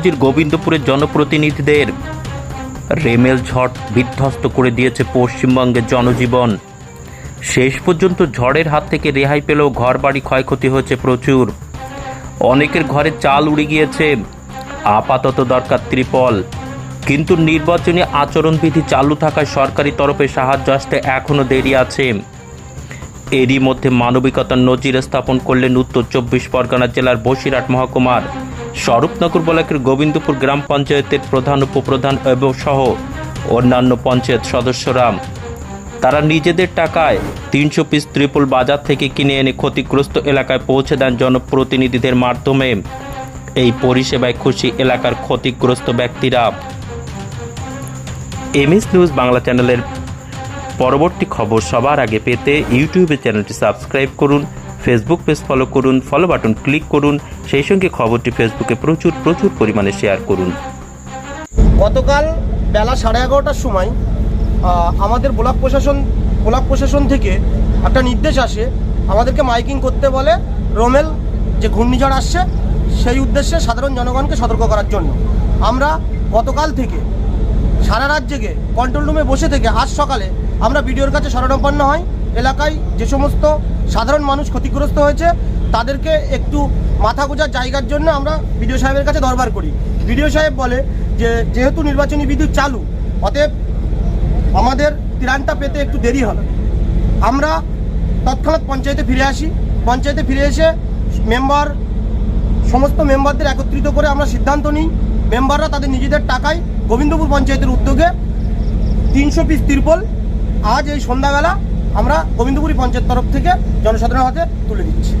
নজির গোবিন্দপুরের জনপ্রতিনিধিদের। রেমেল ঝড় বিধ্বস্ত করে দিয়েছে পশ্চিমবঙ্গের জনজীবন। শেষ পর্যন্ত ঝড়ের হাত থেকে রেহাই পেলেও ঘরবাড়ি ক্ষয়ক্ষতি হয়েছে প্রচুর। অনেকের ঘরে চাল উড়ে গিয়েছে। আপাতত দরকার ত্রিপল। কিন্তু নির্বাচনী আচরণবিধি চালু থাকায় সরকারি তরফে সাহায্য আসতে এখনও দেরি আছে। এরই মধ্যে মানবিকতার নজির স্থাপন করলেন উত্তর চব্বিশ পরগনা জেলার বসিরহাট মহকুমার। স্বরূপনগর ব্লকের গোবিন্দপুর গ্রাম পঞ্চায়েতের প্রধান, উপপ্রধান এবং সহ অন্যান্য পঞ্চায়েত সদস্যরা। তারা নিজেদের টাকায় তিনশো পিস ত্রিপল বাজার থেকে কিনে এনে ক্ষতিগ্রস্ত এলাকায় পৌঁছে দেন জনপ্রতিনিধিদের মাধ্যমে। এই পরিষেবায় খুশি এলাকার ক্ষতিগ্রস্ত ব্যক্তিরা। এমএস নিউজ বাংলা চ্যানেলের পরবর্তী খবর সবার আগে পেতে ইউটিউবে চ্যানেলটি সাবস্ক্রাইব করুন ফেসবুক পেজ ফলো করুন ফলো বাটন ক্লিক করুন, সেই সঙ্গে খবরটি ফেসবুকে প্রচুর প্রচুর পরিমাণে শেয়ার করুন। গতকাল বেলা সাড়ে এগারোটার সময় আমাদের ব্লক প্রশাসন ব্লক প্রশাসন থেকে একটা নির্দেশ আসে, আমাদেরকে মাইকিং করতে বলে রোমেল যে ঘূর্ণিঝড় আসছে, সেই উদ্দেশ্যে সাধারণ জনগণকে সতর্ক করার জন্য। আমরা গতকাল থেকে সারা রাত জেগে কন্ট্রোল রুমে বসে থেকে আজ সকালে আমরা বিডিওর কাছে শরণাপন্ন হই। এলাকায় যে সমস্ত সাধারণ মানুষ ক্ষতিগ্রস্ত হয়েছে, তাদেরকে একটু মাথা গোজার জায়গার জন্য আমরা বিডিও সাহেবের কাছে দরবার করি। বিডিও সাহেব বলে যে, যেহেতু নির্বাচনী বিধি চালু, অতএব আমাদের ত্রাণটা পেতে একটু দেরি হবে। আমরা তৎক্ষণাৎ পঞ্চায়েতে ফিরে আসি। পঞ্চায়েতে ফিরে এসে মেম্বার, সমস্ত মেম্বারদের একত্রিত করে আমরা সিদ্ধান্ত নিই মেম্বাররা তাদের নিজেদের টাকায় গোবিন্দপুর পঞ্চায়েতের উদ্যোগে তিনশো পিস তিরপল আজ এই সন্ধ্যাবেলা আমরা গোবিন্দপুরী পঞ্চায়েত তরফ থেকে জনসাধারণের হাতে তুলে দিচ্ছি।